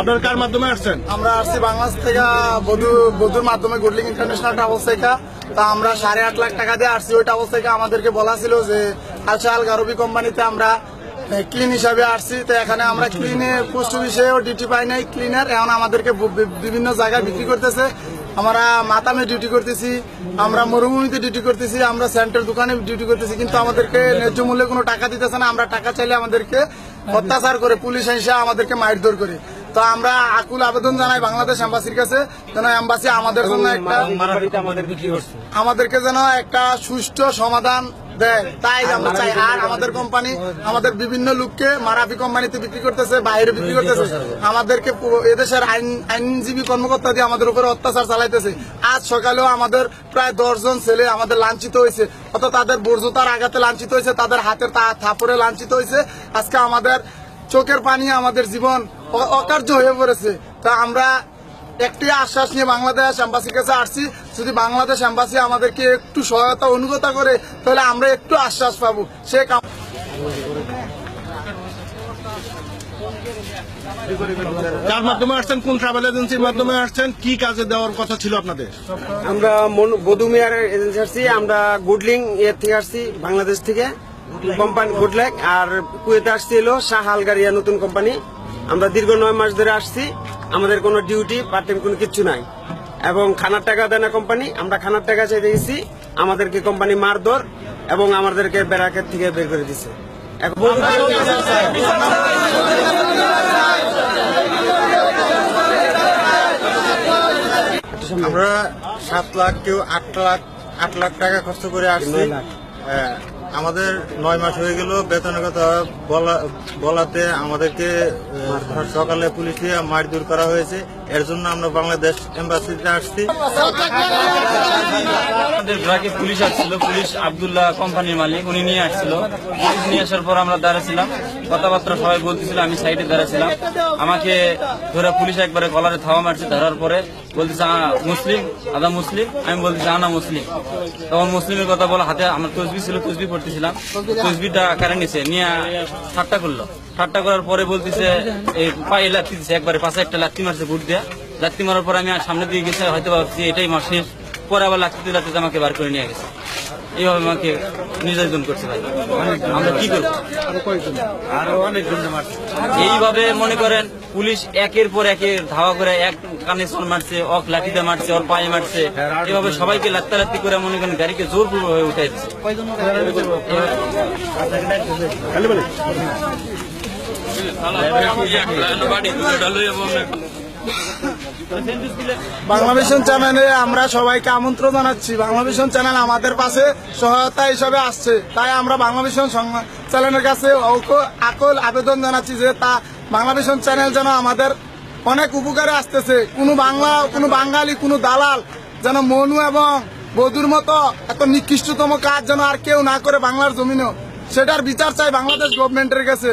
আপনার কার মাধ্যমে আসছেন? আমরা আসছি বাংলাদেশ থেকে বধু, বধুর মাধ্যমে গুডলিং ইন্টারন্যাশনাল ট্রাভেলস থেকে। তা আমরা সাড়ে আট লাখ টাকা দিয়ে আসছি। ওই ট্রাভেলস থেকে আমাদেরকে বলা ছিল যে আলশাল গারবি কোম্পানিতে আমরা ক্লিন হিসাবে আসছি। তো এখানে আমরা ক্লিনে পোস্ট অফিসেও ডিউটি পাই নাই ক্লিনার এখন আমাদেরকে বিভিন্ন জায়গায় বিক্রি করতেছে। আমরা মাতামে ডিউটি করতেছি, আমরা মরুভূমিতে ডিউটি করতেছি, আমরা সেন্টার দোকানে ডিউটি করতেছি। কিন্তু আমাদেরকে ন্যায্য মূল্যে কোনো টাকা দিতেছে না। আমরা টাকা চাইলে আমাদেরকে অত্যাচার করে পুলিশ এসে আমাদেরকে মারধর করে। তো আমরা আকুল আবেদন জানাই বাংলাদেশ এম্বাসির কাছে যেন এম্বাসি আমাদের জন্য একটা আমাদেরকে যেন একটা সুষ্ঠু সমাধান দেয়। তাই আমরা চাই আর আমাদের কোম্পানি আমাদের বিভিন্ন লোককে মারাফি কোম্পানিতে বিক্রি করতেছে বাইরে বিক্রি করতেছে। আমাদেরকে এদেশের আইন আইনজীবী কর্মকর্তা দিয়ে আমাদের উপরে অত্যাচার চালাইতেছে। আজ সকালেও আমাদের প্রায় দশজন ছেলে আমাদের লাঞ্ছিত হয়েছে। অত তাদের বর্জতার আঘাতে লাঞ্ছিত হয়েছে তাদের হাতের থাপড়ে লাঞ্ছিত হয়েছে। আজকে আমাদের চোখের পানি আমাদের জীবন অ- অকার্য হয়ে পড়েছে। তা আমরা একটি আশ্বাস নিয়ে বাংলাদেশ এম্বাসির কাছে আসছি। যদি বাংলাদেশ এম্বাসি আমাদেরকে একটু সহায়তা অনুগত করে তাহলে আমরা একটু আশ্বাস পাবো। সে কাম কার মাধ্যমে আসছেন কোন ট্রাভেল এজেন্সির মাধ্যমে আসছেন কি কাজে দেওয়ার কথা ছিল আপনাদের? আমরা মন- বধু মেয়ার এজেন্সি আসছি আমরা গুডলিং এর থেকে আসছি বাংলাদেশ থেকে। কোম্পানি গুডলেক আর কুয়েতে আসছি হলো শাহ আলগারিয়া নতুন কোম্পানি আমরা দীর্ঘ নয় মাস ধরে আসছি। আমাদের কোনো ডিউটি পার্ট টাইম কোনো কিচ্ছু নাই। এবং খানার টাকা দেয় না কোম্পানি আমরা খানার টাকা চাইতে গেছি। আমাদেরকে কোম্পানি মারধর এবং আমাদেরকে ব্যারাকের থেকে বের করে দিছে। এখন আমরা সাত লাখ কেউ আট লাখ আট লাখ টাকা খরচ করে আসছি। হ্যাঁ, আমাদের নয় মাস হয়ে গেল বেতনের কথা বলাতে আমাদেরকে সকালে পুলিশে মারধর করা হয়েছে। এর জন্য আমরা বাংলাদেশ এম্বাসিতে আসছি। পুলিশ আসছিল পুলিশ আবদুল্লাহ কোম্পানির মালিক উনি নিয়ে আসছিল। পুলিশ নিয়ে আসার পর আমরা দাঁড়াছিলাম কথাবার্তা সবাই বলতেছিল আমি সাইডে দাঁড়াছিলাম। আমাকে ধরে পুলিশ একবারে কলারে থাওয়া মারছে ধরার পরে বলতেছে "আ, মুসলিম আদা মুসলিম? আমি বলতেছি আনা মুসলিম। তখন মুসলিমের কথা বলা হাতে আমার তসবি ছিল তসবি পড়তেছিলাম তসবিটা কারে নিছে নিয়ে ঠাট্টা করল। ঠাট্টা করার পরে বলতেছে এই পায়ে লাত্তি দিছে একবারে পাশে একটা লাত্তি মারছে বুট দিয়া। লাত্তি মারার পরে আমি আর সামনে দিয়ে গেছে হয়তো ভাবছি এটাই মার শেষ। পরে আবার লাত্তিতে লাত্তিতে আমাকে বার করে নিয়ে গেছে। এইভাবে আমাকে নির্যাতন করছে ভাই। আমরা কি করব? এইভাবে মনে করেন পুলিশ একের পর একের ধাওয়া করে এক কানে সন মারছে, অক লাঠিতে মারছে, ওর পায়ে মারছে। এভাবে সবাইকে লাত্তা লাত্তি করে মনে করেন গাড়িকে জোরপূর্ব হয়ে উঠাই দিচ্ছে বাংলাভিশন চ্যানেলে আমরা সবাইকে আমন্ত্রণ জানাচ্ছি। বাংলাভিশন চ্যানেল আমাদের পাশে সহায়তা হিসাবে আসছে। তাই আমরা বাংলাভিশন চ্যানেলের কাছে আকল আবেদন জানাচ্ছি যে তা বাংলাভিশন চ্যানেল যেন আমাদের অনেক উপকারে আসতেছে। কোনো বাংলা, কোনো বাঙালি, কোনো দালাল যেন মনু এবং বধুর মতো এত নিকৃষ্টতম কাজ যেন আর কেউ না করে বাংলার জমিনেও। সেটার বিচার চাই বাংলাদেশ গভর্নমেন্টের কাছে।